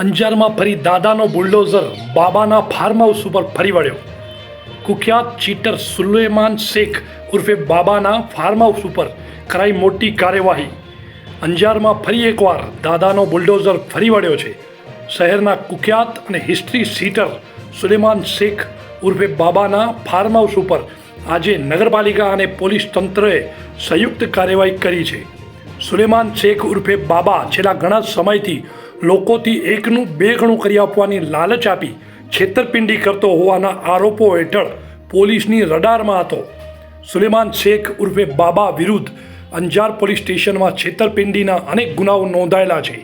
અંજારમાં ફરી દાદાનો બુલડોઝર બાબાના ફાર્મ હાઉસ ઉપર ફરી વળ્યો. કુખ્યાત ચીટર સુલેમાન શેખ ઉર્ફે બાબાના ફાર્મ હાઉસ ઉપર કરાઈ મોટી કાર્યવાહી. અંજારમાં ફરી એકવાર દાદાનો બુલડોઝર ફરી વળ્યો છે. શહેરના કુખ્યાત અને હિસ્ટ્રી સીટર સુલેમાન શેખ ઉર્ફે બાબાના ફાર્મ હાઉસ ઉપર આજે નગરપાલિકા અને પોલીસ તંત્રએ સંયુક્ત કાર્યવાહી કરી છે. સુલેમાન શેખ ઉર્ફે બાબા છેલ્લા ઘણા સમયથી લોકોથી એકનું બે ગણું કરી આપવાની લાલચ આપી, છેતરપિંડી કરતો હોવાના આરોપો હેઠળ પોલીસની રડારમાં હતો. સુલેમાન શેખ ઉર્ફે બાબા વિરુદ્ધ અંજાર પોલીસ સ્ટેશનમાં છેતરપિંડીના અનેક ગુનાઓ નોંધાયેલા છે.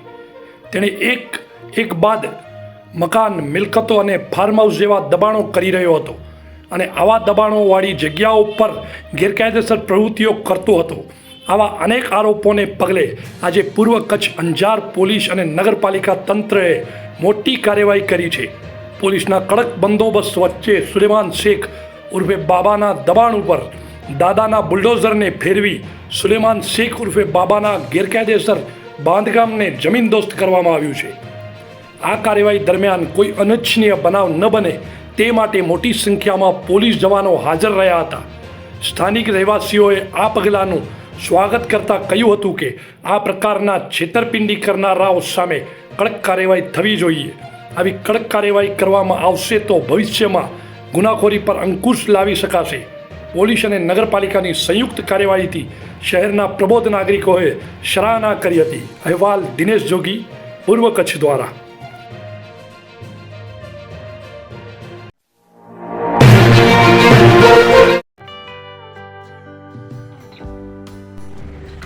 તેણે એક એક બાદ મકાન, મિલકતો અને ફાર્મ હાઉસ જેવા દબાણો કરી રહ્યો હતો અને આવા દબાણોવાળી જગ્યાઓ પર ગેરકાયદેસર પ્રવૃત્તિઓ કરતો હતો. આવા અનેક આરોપોને પગલે આજે પૂર્વ કચ્છ અંજાર પોલીસ અને નગરપાલિકા તંત્રએ મોટી કાર્યવાહી કરી છે. પોલીસના કડક બંદોબસ્ત વચ્ચે સુલેમાન શેખ ઉર્ફે બાબાના દબાણ ઉપર દાદાના બુલડોઝરને ફેરવી સુલેમાન શેખ ઉર્ફે બાબાના ગેરકાયદેસર બાંધકામને જમીનદોસ્ત કરવામાં આવ્યું છે. આ કાર્યવાહી દરમિયાન કોઈ અનિચ્છનીય બનાવ ન બને તે માટે મોટી સંખ્યામાં પોલીસ જવાનો હાજર રહ્યા હતા. સ્થાનિક રહેવાસીઓએ આ પગલાંનું સ્વાગત કરતાં કહ્યું હતું કે આ પ્રકારના છેતરપિંડી કરનારાઓ સામે કડક કાર્યવાહી થવી જોઈએ. આવી કડક કાર્યવાહી કરવામાં આવશે તો ભવિષ્યમાં ગુનાખોરી પર અંકુશ લાવી શકાશે. પોલીસ અને નગરપાલિકાની સંયુક્ત કાર્યવાહીથી શહેરના પ્રબોધ નાગરિકોએ સરાહના કરી હતી. અહેવાલ દિનેશ જોગી, પૂર્વ કચ્છ દ્વારા.